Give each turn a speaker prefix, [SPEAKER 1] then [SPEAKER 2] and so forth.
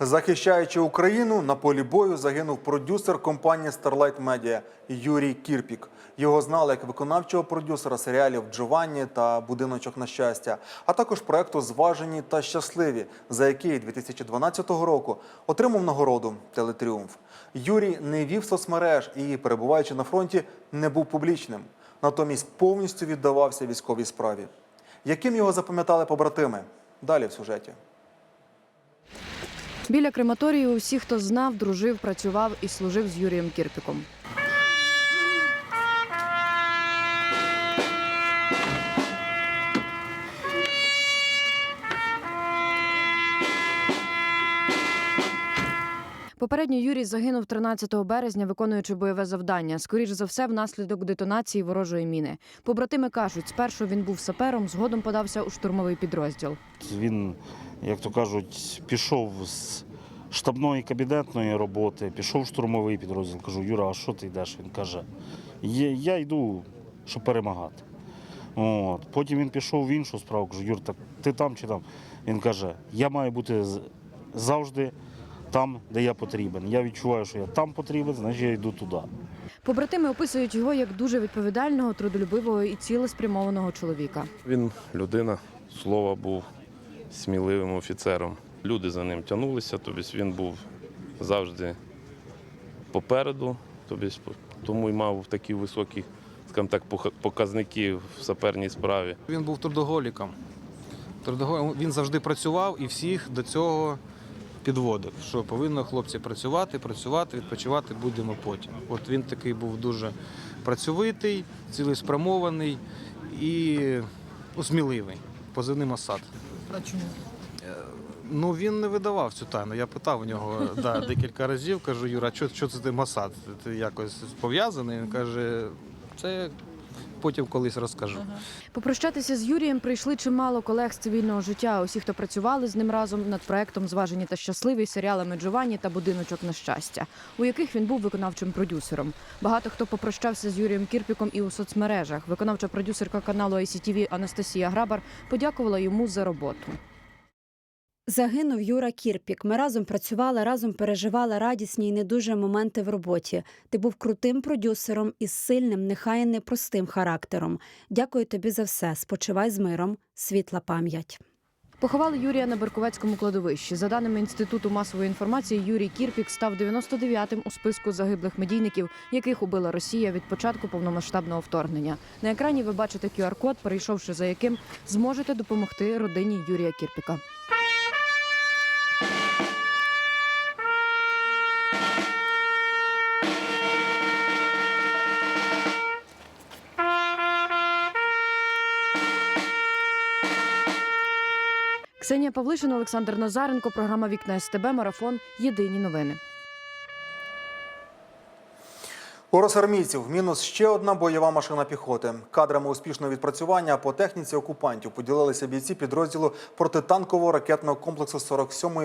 [SPEAKER 1] Захищаючи Україну, на полі бою загинув продюсер компанії Starlight Media Юрій Кірпік. Його знали як виконавчого продюсера серіалів Джованні та Будиночок на щастя, а також проекту Зважені та щасливі, за який 2012 року отримав нагороду Телетріумф. Юрій не вів соцмереж і, перебуваючи на фронті, не був публічним. Натомість повністю віддавався військовій справі. Яким його запам'ятали побратими? Далі в сюжеті.
[SPEAKER 2] Біля крематорії усі, хто знав, дружив, працював і служив з Юрієм Кірпіком. Попередньо Юрій загинув 13 березня, виконуючи бойове завдання. Скоріш за все, внаслідок детонації ворожої міни. Побратими кажуть, спершу він був сапером, згодом подався у штурмовий підрозділ.
[SPEAKER 3] Він, як то кажуть, пішов з штабної кабінетної роботи, пішов в штурмовий підрозділ. Кажу, Юра, а що ти йдеш? Він каже, я йду, щоб перемагати. От. Потім він пішов в іншу справу. Кажу, Юр, так ти там чи там? Він каже, я маю бути завжди там, де я потрібен. Я відчуваю, що я там потрібен, значить я йду туди.
[SPEAKER 2] Побратими описують його як дуже відповідального, трудолюбивого і цілеспрямованого чоловіка.
[SPEAKER 4] Він людина слова був сміливим офіцером. Люди за ним тягнулися, тобто він був завжди попереду, тобто тому й мав такі високі скажімо так, пох- показники в саперній справі.
[SPEAKER 5] Він був трудоголіком. Трудоголіком. Він завжди працював і всіх до цього підводив. Що повинно хлопці працювати, працювати, відпочивати будемо потім. От він такий був дуже працьовитий, цілеспрямований і ну, сміливий. Позивний Масад.
[SPEAKER 2] А чому?
[SPEAKER 5] Ну він не видавав цю тайну. Я питав у нього да, декілька разів, кажу, Юра, що, що це ти Масад? Ти якось пов'язаний? Він каже, це потім колись розкажу.
[SPEAKER 2] Попрощатися з Юрієм прийшли чимало колег з цивільного життя. Усі, хто працювали з ним разом над проектом Зважені та щасливі, серіалами Джованні та Будиночок на щастя, у яких він був виконавчим продюсером. Багато хто попрощався з Юрієм Кірпіком і у соцмережах. Виконавча продюсерка каналу ICTV Анастасія Грабар подякувала йому за роботу.
[SPEAKER 6] Загинув Юра Кірпік. Ми разом працювали, разом переживали радісні і не дуже моменти в роботі. Ти був крутим продюсером із сильним, нехай непростим характером. Дякую тобі за все. Спочивай з миром, світла пам'ять.
[SPEAKER 2] Поховали Юрія на Берковецькому кладовищі. За даними інституту масової інформації, Юрій Кірпік став 99-м у списку загиблих медійників, яких убила Росія від початку повномасштабного вторгнення. На екрані ви бачите QR-код, перейшовши за яким зможете допомогти родині Юрія Кірпіка. Ксенія Павлишин, Олександр Назаренко, програма Вікна СТБ, Марафон. Єдині новини.
[SPEAKER 1] У росармійців мінус ще одна бойова машина піхоти. Кадрами успішного відпрацювання по техніці окупантів поділилися бійці підрозділу протитанкового ракетного комплексу 47-ї